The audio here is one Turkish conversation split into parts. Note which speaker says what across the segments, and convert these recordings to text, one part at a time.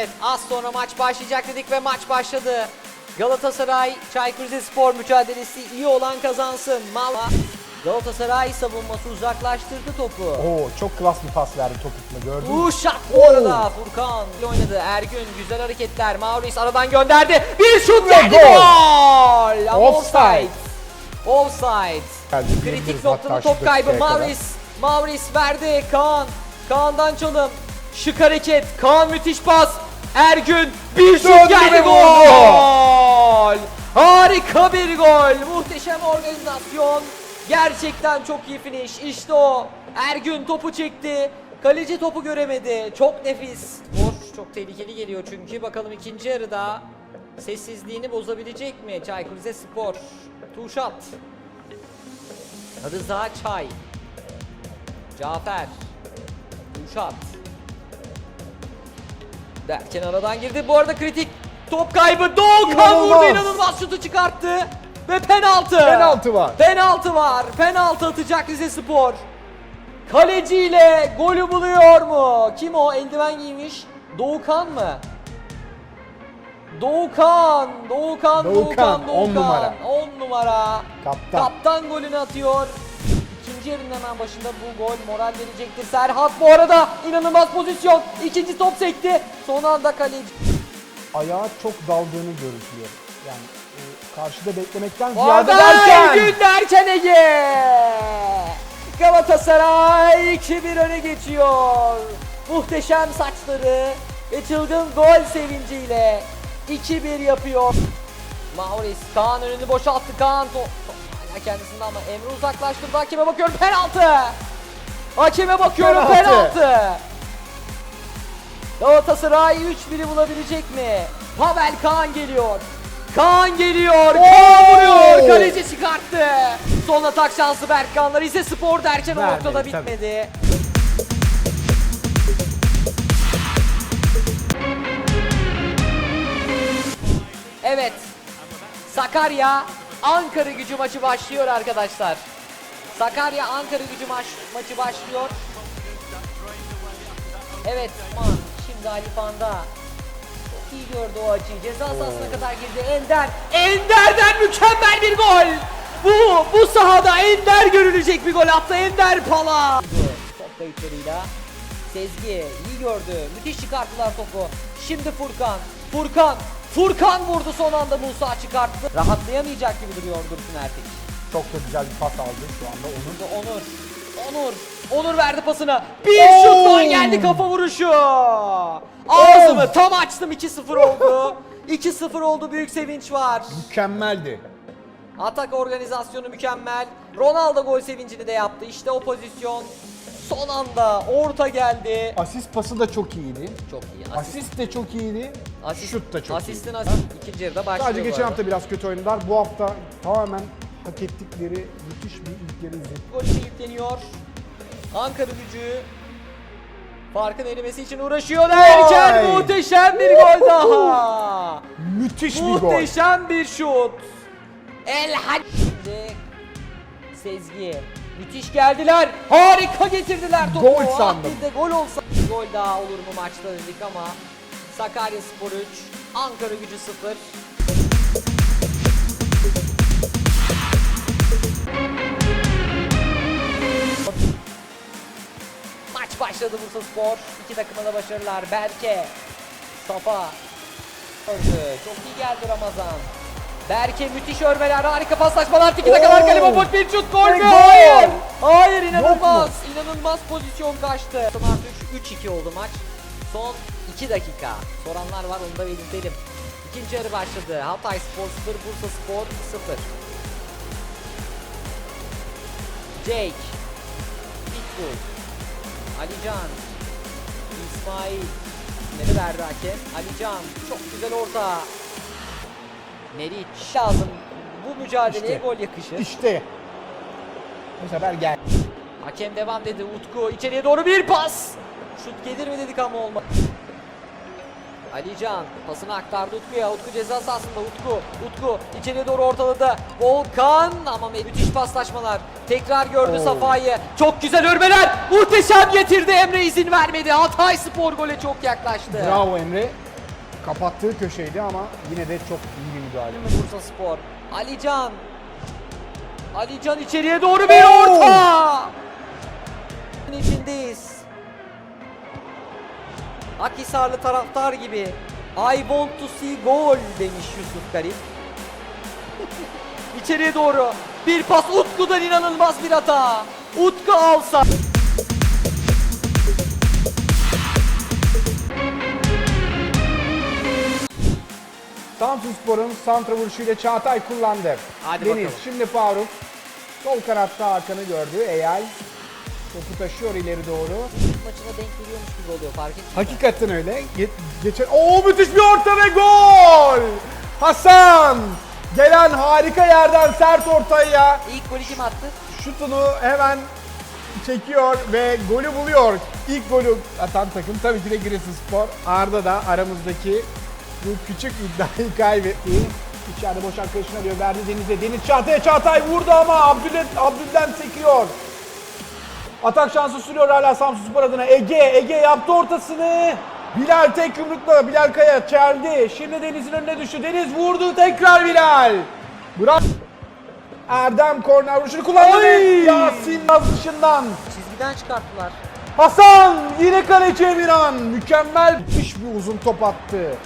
Speaker 1: Evet az sonra maç başlayacak dedik ve maç başladı. Galatasaray Çaykur Rizespor mücadelesi iyi olan kazansın. Mava Galatasaray savunması uzaklaştırdı topu.
Speaker 2: Oo çok klas bir pas verdi topukla gördün mü?
Speaker 1: Uşak bu arada Furkan oynadı. Ergün güzel hareketler. Maurice aradan gönderdi. Bir şut geldi
Speaker 2: gol.
Speaker 1: gol. Ama
Speaker 2: Offside.
Speaker 1: offside. Offside. Kritik noktada top kaybı. Maurice. Maurice verdi. Kaan. Kaan'dan çalım. Şık hareket. Kaan müthiş pas. Ergün bir şut
Speaker 2: Döndü
Speaker 1: geldi
Speaker 2: ve
Speaker 1: gol. Harika bir gol. Muhteşem organizasyon. Gerçekten çok iyi finish. İşte o. Ergün topu çekti. Kaleci topu göremedi. Çok nefis. Boş çok tehlikeli geliyor çünkü. Bakalım ikinci yarıda sessizliğini bozabilecek mi Çaykur Rizespor? Tuşat. Rıza Çay. Cafer. Uşat. Derken aradan girdi. Bu arada kritik top kaybı. Doğukan vurdu.
Speaker 2: İnanılmaz.
Speaker 1: şutu çıkarttı. Ve penaltı.
Speaker 2: Penaltı var.
Speaker 1: Penaltı var. Penaltı atacak Rize Spor. Kaleciyle golü buluyor mu? Kim o? Eldiven giymiş. Doğukan mı? Doğukan, Doğukan, Doğukan,
Speaker 2: Doğukan,
Speaker 1: Doğukan.
Speaker 2: on numara.
Speaker 1: 10 numara.
Speaker 2: Kaptan.
Speaker 1: Kaptan golünü atıyor. İkinci yarının hemen başında bu gol moral verecektir. Serhat bu arada inanılmaz pozisyon. İkinci top sekti. Son anda kaleci.
Speaker 2: Ayağı çok daldığını görüntülüyor. Yani e, karşıda beklemekten ziyade derken.
Speaker 1: Ergün derken Ege. Galatasaray 2-1 öne geçiyor. Muhteşem saçları ve çılgın gol sevinciyle 2-1 yapıyor. Maurice Kaan önünü boşalttı. Kaan top hala kendisinde ama Emre uzaklaştırdı. Hakeme bakıyorum penaltı. Hakeme bakıyorum
Speaker 2: Penaltı.
Speaker 1: penaltı. Galatasaray 3-1'i bulabilecek mi? Pavel Kaan geliyor. Kaan geliyor. Kaan vuruyor. Kaleci çıkarttı. Son atak şansı Berkkan'la. Rize Spor derken o noktada
Speaker 2: tabii.
Speaker 1: bitmedi. Evet. Sakarya Ankara gücü maçı başlıyor arkadaşlar. Sakarya Ankara gücü maç, maçı başlıyor. Evet man şimdi Ali Panda çok iyi gördü o açıyı. Ceza sahasına kadar girdi. Ender. Ender'den mükemmel bir gol. Bu bu sahada Ender görülecek bir gol attı. Ender Pala. Top kayıplarıyla Sezgi iyi gördü. Müthiş çıkarttılar topu. Şimdi Furkan. Furkan. Furkan vurdu son anda Musa çıkarttı. Rahatlayamayacak gibi duruyor Dursun Ertek.
Speaker 2: Çok da güzel bir pas aldı şu anda.
Speaker 1: Burada Onur. Onur. Onur verdi pasına. Bir şut var geldi kafa vuruşu. Ağzımı tam açtım 2-0 oldu. 2-0 oldu büyük sevinç var.
Speaker 2: Mükemmeldi.
Speaker 1: Atak organizasyonu mükemmel. Ronaldo gol sevincini de yaptı. İşte o pozisyon. Son anda orta geldi.
Speaker 2: Asist pası da çok iyiydi.
Speaker 1: Çok iyi.
Speaker 2: Asist de çok iyiydi.
Speaker 1: Asist-
Speaker 2: Şut da çok
Speaker 1: Asistin
Speaker 2: iyiydi.
Speaker 1: asist. İkinci yarıda başlıyor
Speaker 2: Sadece
Speaker 1: bu
Speaker 2: geçen
Speaker 1: arada.
Speaker 2: hafta biraz kötü oynadılar. Bu hafta tamamen hak ettikleri müthiş bir ilk yarı izledik.
Speaker 1: Gol için yükleniyor. Ankara gücü farkın erimesi için uğraşıyor derken
Speaker 2: Vay!
Speaker 1: muhteşem bir gol daha.
Speaker 2: Müthiş bir gol.
Speaker 1: Muhteşem bir şut. El Hac- Şimdi Sezgi. Müthiş geldiler. Harika getirdiler topu.
Speaker 2: Gol
Speaker 1: Ah,
Speaker 2: sandım.
Speaker 1: Bir de gol olsa. Gol daha olur mu maçta dedik ama Sakarya Spor 3, Ankara gücü 0. Maç başladı Bursa Spor. İki takıma da başarılar. Berke, Safa. Çok iyi geldi Ramazan. Berke müthiş örmeler, harika paslaşmalar, tiki takalar, boş bir şut, gol mü? Hayır! Hayır inanılmaz, inanılmaz pozisyon kaçtı. Artık 3-2 oldu maç. Son 2 dakika. Soranlar var onu da belirtelim. İkinci yarı başladı. Hatay Spor 0, Bursa Spor 0. Jake. Pitbull. Alican. İsmail. Nereye verdi hakem? Alican. Çok güzel orta. Meriç. Lazım. Bu mücadeleye
Speaker 2: İşte.
Speaker 1: gol yakışır.
Speaker 2: İşte. Bu sefer gel.
Speaker 1: Hakem devam dedi. Utku içeriye doğru bir pas. Şut gelir mi dedik ama olmadı. Alican pasını aktardı Utku'ya. Utku ceza sahasında. Utku. Utku içeriye doğru ortaladı. Volkan ama müthiş paslaşmalar. Tekrar gördü
Speaker 2: Oo.
Speaker 1: Safa'yı. Çok güzel örmeler. Muhteşem getirdi. Emre izin vermedi. Hatay Spor gole çok yaklaştı.
Speaker 2: Bravo Emre. kapattığı köşeydi ama yine de çok iyi bir müdahale.
Speaker 1: Bursa Spor. Alican. Alican içeriye doğru bir orta. içindeyiz. Akhisarlı taraftar gibi I want to see goal demiş Yusuf Garip. İçeriye doğru bir pas Utku'dan inanılmaz bir hata. Utku alsa.
Speaker 2: Samsun Spor'un santra vuruşuyla Çağatay kullandı.
Speaker 1: Hadi
Speaker 2: Deniz
Speaker 1: bakalım.
Speaker 2: şimdi Faruk. Sol kanatta Hakan'ı gördü. Eyal topu taşıyor ileri doğru.
Speaker 1: Maçına denk geliyormuş gibi oluyor fark mi?
Speaker 2: Hakikaten öyle. Ge- geçen Oo müthiş bir orta ve gol! Hasan! Gelen harika yerden sert ortaya
Speaker 1: İlk golü kim attı?
Speaker 2: şutunu hemen çekiyor ve golü buluyor. İlk golü atan takım tabii ki de Giresunspor. Arda da aramızdaki bu küçük iddiayı kaybetti. İçeride boş arkadaşına diyor verdi Deniz'e. Deniz Çağatay'a Çağatay vurdu ama Abdülden, Abdülden sekiyor. Atak şansı sürüyor hala Samsun Spor adına. Ege, Ege yaptı ortasını. Bilal tek yumrukla Bilal Kaya çeldi. Şimdi Deniz'in önüne düştü. Deniz vurdu tekrar Bilal. Bravo. Erdem korner vuruşunu kullandı.
Speaker 1: Oy!
Speaker 2: ve Yasin Yaz dışından.
Speaker 1: Çizgiden çıkarttılar.
Speaker 2: Hasan yine kaleci Emirhan. Mükemmel müthiş bir uzun top attı.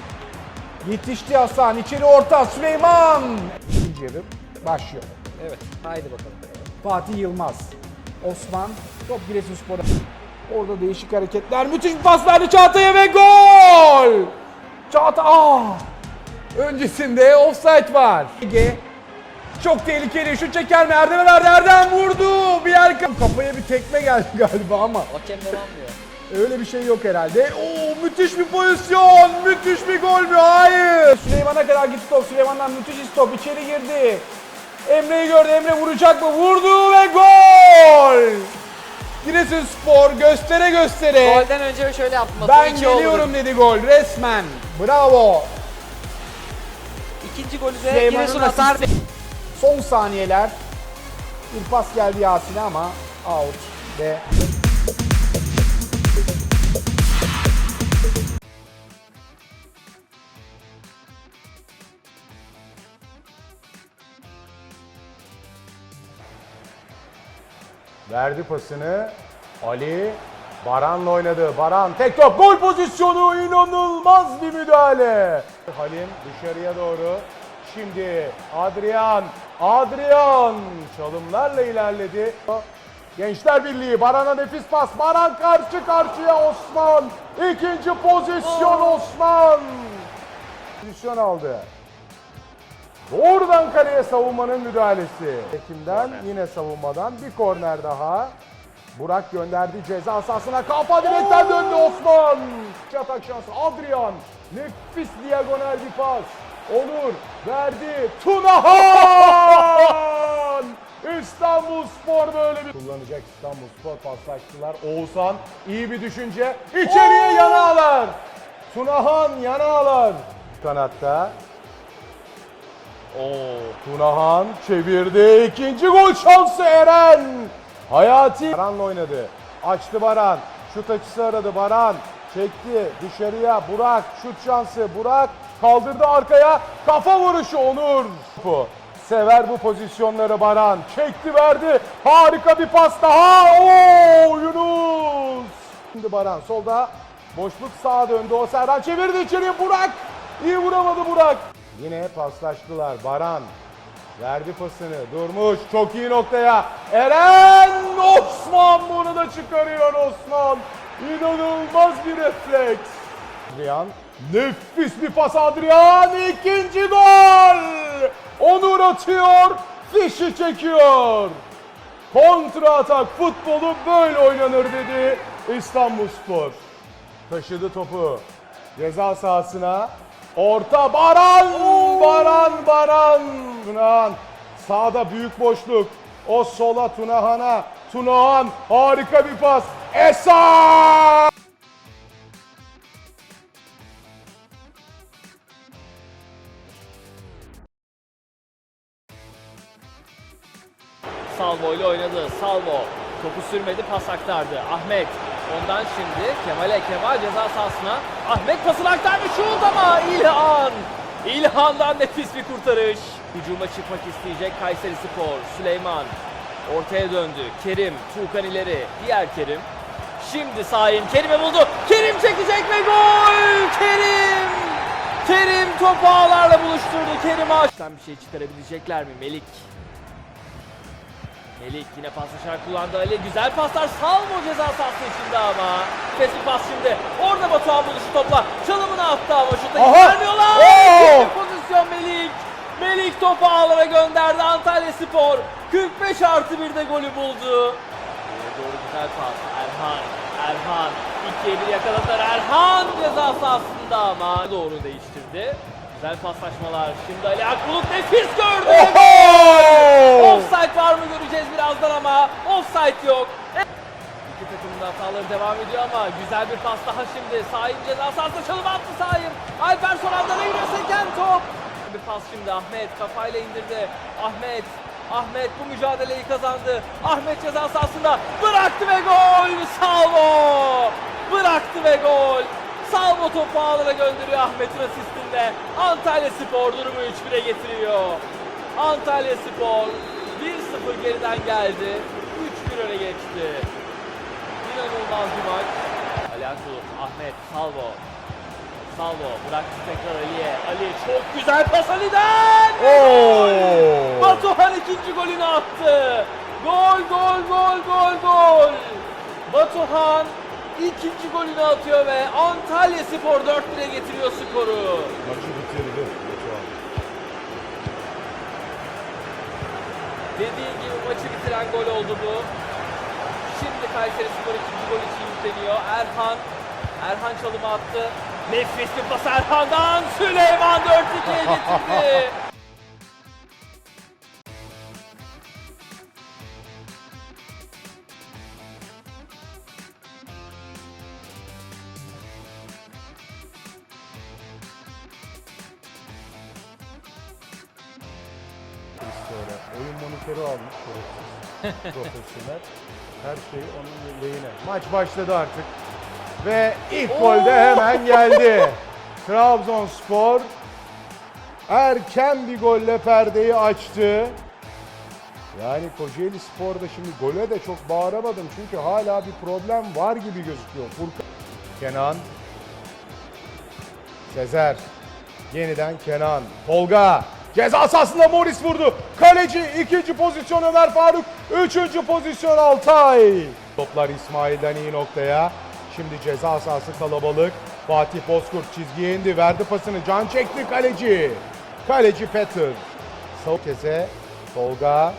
Speaker 2: Yetişti Hasan. içeri orta Süleyman. İkinci yarı başlıyor.
Speaker 1: Evet. Haydi bakalım.
Speaker 2: Fatih Yılmaz. Osman. Top Giresunspor'a. Orada değişik hareketler. Müthiş bir pas verdi Çağatay'a ve gol! Çağatay. Ah! Öncesinde offside var. Ege. Çok tehlikeli. Şut çeker mi? Erdem'e verdi. Erdem vurdu. Bir yer kafaya bir tekme geldi galiba ama.
Speaker 1: Hakem devam diyor.
Speaker 2: Öyle bir şey yok herhalde. Oo müthiş bir pozisyon. Müthiş bir gol mü? Hayır. Süleyman'a kadar gitti top. Süleyman'dan müthiş top. içeri girdi. Emre'yi gördü. Emre vuracak mı? Vurdu ve gol. Giresunspor göstere göstere.
Speaker 1: Golden önce şöyle yaptım.
Speaker 2: ben
Speaker 1: İki oldu.
Speaker 2: geliyorum dedi gol resmen. Bravo.
Speaker 1: İkinci golü de Giresun atar.
Speaker 2: Son saniyeler. Bir pas geldi Yasin'e ama out ve Verdi pasını. Ali Baran'la oynadı. Baran tek top gol pozisyonu inanılmaz bir müdahale. Halim dışarıya doğru. Şimdi Adrian. Adrian çalımlarla ilerledi. Gençler Birliği Baran'a nefis pas. Baran karşı karşıya Osman. İkinci pozisyon Osman. Pozisyon aldı. Doğrudan kaleye savunmanın müdahalesi. Ekim'den yine savunmadan bir korner daha. Burak gönderdi ceza sahasına. Kafa direkten döndü Osman. Atak şansı Adrian. Nefis diagonal bir pas. Onur verdi. Tunahan! İstanbul Spor böyle bir kullanacak İstanbul Spor paslaştılar. Oğuzhan iyi bir düşünce. İçeriye yana alar. Tunahan yana alar. Kanatta Oo, Tunahan çevirdi. İkinci gol şansı Eren. Hayati. Baran'la oynadı. Açtı Baran. Şut açısı aradı Baran. Çekti dışarıya Burak. Şut şansı Burak. Kaldırdı arkaya. Kafa vuruşu Onur. Sever bu pozisyonları Baran. Çekti verdi. Harika bir pas daha. Oo Yunus. Şimdi Baran solda. Boşluk sağa döndü. O Serhan çevirdi içeriye Burak. İyi vuramadı Burak. Yine paslaştılar. Baran verdi pasını. Durmuş. Çok iyi noktaya. Eren Osman bunu da çıkarıyor Osman. İnanılmaz bir refleks. Adrian nefis bir pas Adrian. ikinci gol. Onur atıyor. Fişi çekiyor. Kontra atak futbolu böyle oynanır dedi İstanbulspor. Taşıdı topu. Ceza sahasına. Orta Baran! Baran Baran! Tunahan sağda büyük boşluk. O sola Tunahan'a. Tunahan harika bir pas. Esa!
Speaker 3: Salvo ile oynadı. Salvo topu sürmedi pas aktardı. Ahmet Ondan şimdi Kemal'e Kemal ceza sahasına. Ahmet pasını aktardı şut ama İlhan. İlhan'dan nefis bir kurtarış. Hücuma çıkmak isteyecek Kayseri Spor. Süleyman ortaya döndü. Kerim, Tuğkan ileri. Diğer Kerim. Şimdi Sahin Kerim'e buldu. Kerim çekecek ve gol! Kerim! Kerim topu ağlarla buluşturdu. Kerim ağaçtan bir şey çıkarabilecekler mi? Melik. Melik yine paslaşarak kullandı Ali. Güzel paslar Salmo ceza sahası içinde ama. Kes bir pas şimdi. Orada Batuhan buluşu topla. Çalımını attı ama şuta vermiyorlar. İkinci pozisyon Melik. Melik topu ağlara gönderdi Antalya Spor. 45 artı 1'de golü buldu. Doğru güzel pas. Erhan. Erhan. 2'ye 1 yakaladılar. Erhan ceza sahasında ama doğru değiştirdi. Güzel paslaşmalar. Şimdi Ali Akbulut nefis gördü.
Speaker 2: Oho!
Speaker 3: Offside var mı göreceğiz birazdan ama offside yok. İki takımın da hataları devam ediyor ama güzel bir pas daha şimdi. Sahip ceza sahasına çalım attı Sahip. Alper son anda yine seken top. Bir pas şimdi Ahmet kafayla indirdi. Ahmet Ahmet bu mücadeleyi kazandı. Ahmet ceza sahasında bıraktı ve gol. Salvo. Bıraktı ve gol. Salvo topu ağlara gönderiyor Ahmet'in asistinde. Antalya Spor durumu 3-1'e getiriyor. Antalya Spor 1-0 geriden geldi. 3-1 öne geçti. İnanılmaz bir maç. Ali Akbulut, Ahmet, Salvo. Salvo bıraktı tekrar Ali'ye. Ali çok güzel pas Ali'den.
Speaker 2: Oo!
Speaker 3: Batuhan ikinci golünü attı. Gol gol gol gol gol. Batuhan ikinci golünü atıyor ve Antalya Spor 4-1'e getiriyor skoru.
Speaker 2: Maçı bitirdi. Batuhan.
Speaker 3: Dediği gibi maçı bitiren gol oldu bu. Şimdi Kayseri Spor ikinci gol için yükleniyor. Erhan, Erhan çalımı attı. Nefis bir pas Erhan'dan Süleyman 4-2'ye getirdi.
Speaker 2: Oyun monitörü almış. Profesyonel. Her şey onun lehine. Maç başladı artık. Ve ilk gol de hemen geldi. Trabzonspor erken bir golle perdeyi açtı. Yani Kocaeli Spor'da şimdi gole de çok bağıramadım çünkü hala bir problem var gibi gözüküyor. Furkan, Kenan, Sezer, yeniden Kenan, Tolga, ceza sahasında Morris vurdu. Kaleci ikinci pozisyon Ömer Faruk, üçüncü pozisyon Altay. Toplar İsmail'den iyi noktaya. Şimdi ceza sahası kalabalık. Fatih Bozkurt çizgiye indi, verdi pasını. Can çekti kaleci. Kaleci Peter. Sağ keze Tolga,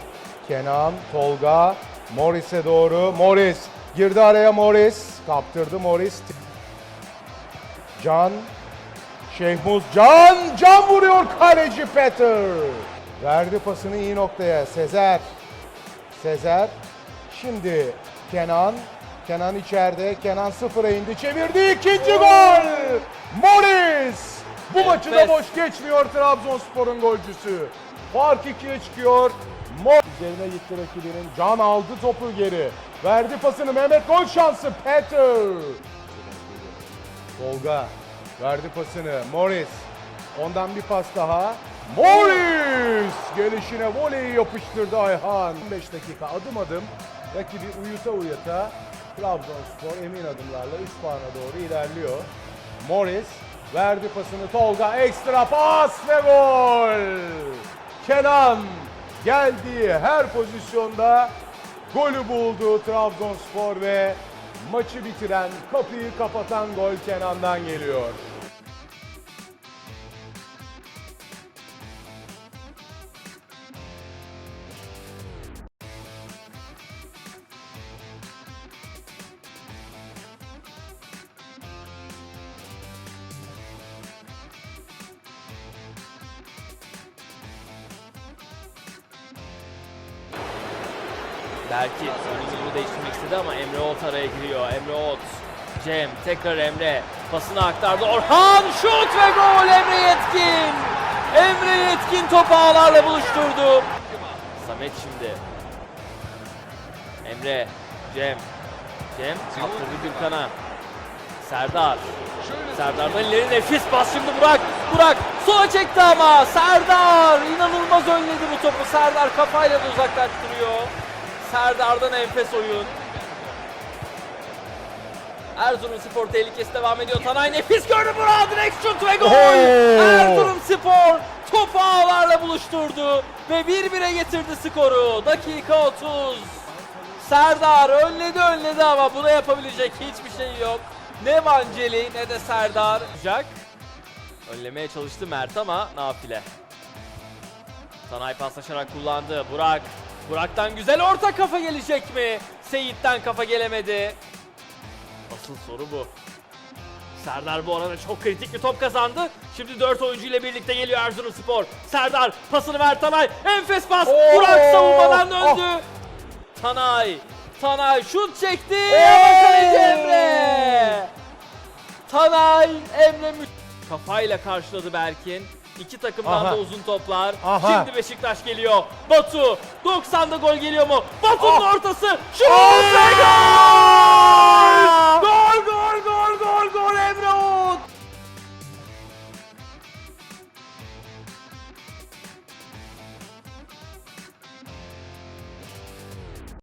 Speaker 2: Kenan, Tolga, Morris'e doğru. Morris girdi araya Morris. Kaptırdı Morris. Can, Şehmuz Can, Can vuruyor kaleci Peter. Verdi pasını iyi noktaya. Sezer. Sezer. Şimdi Kenan. Kenan içeride. Kenan sıfıra indi. Çevirdi. ikinci gol. Morris. Bu maçı da boş geçmiyor Trabzonspor'un golcüsü. Fark ikiye çıkıyor. Mor üzerine gitti rakibinin. Can aldı topu geri. Verdi pasını Mehmet gol şansı Peter. Tolga verdi pasını. Morris. Ondan bir pas daha. Morris! Gelişine voleyi yapıştırdı Ayhan. 15 dakika adım adım rakibi uyuta uyuta Trabzonspor emin adımlarla 3 puana doğru ilerliyor. Morris verdi pasını Tolga ekstra pas ve gol. Kenan geldiği her pozisyonda golü buldu Trabzonspor ve maçı bitiren, kapıyı kapatan gol Kenan'dan geliyor.
Speaker 3: Belki oyununu değiştirmek istedi ama Emre Ot araya giriyor. Emre Ot, Cem, tekrar Emre. Pasını aktardı. Orhan şut ve gol Emre Yetkin. Emre Yetkin topu ağlarla buluşturdu. Samet şimdi. Emre, Cem. Cem kaptırdı Gürkan'a. Serdar. Serdar'dan ileri nefis pas şimdi Burak. Burak sola çekti ama Serdar inanılmaz önledi bu topu. Serdar kafayla da uzaklaştırıyor. Serdar'dan enfes oyun. Erzurumspor tehlikesi devam ediyor. Tanay nefis gördü Burak direkt şut ve gol.
Speaker 2: Oo.
Speaker 3: Erzurumspor topu ağlarla buluşturdu ve 1-1'e getirdi skoru. Dakika 30. Serdar önledi önledi ama buna yapabilecek hiçbir şey yok. Ne Vanceli ne de Serdar. Jack önlemeye çalıştı Mert ama nafile. Tanay paslaşarak kullandı. Burak. Burak'tan güzel orta kafa gelecek mi? Seyit'ten kafa gelemedi. Asıl soru bu. Serdar bu arada çok kritik bir top kazandı. Şimdi 4 oyuncu ile birlikte geliyor Erzurumspor. Serdar pasını ver Tanay. Enfes pas.
Speaker 2: Oo!
Speaker 3: Burak savunmadan döndü. Tanay. Tanay şut çekti. Ama kaleci Emre. Tanay Emre kafayla karşıladı Berkin. İki takımdan
Speaker 2: Aha.
Speaker 3: da uzun toplar.
Speaker 2: Aha.
Speaker 3: Şimdi Beşiktaş geliyor. Batu 90'da gol geliyor mu? Batu'nun
Speaker 2: oh.
Speaker 3: ortası. Şut! Oh. Gol! Gol gol gol gol gol Emre Oğuz!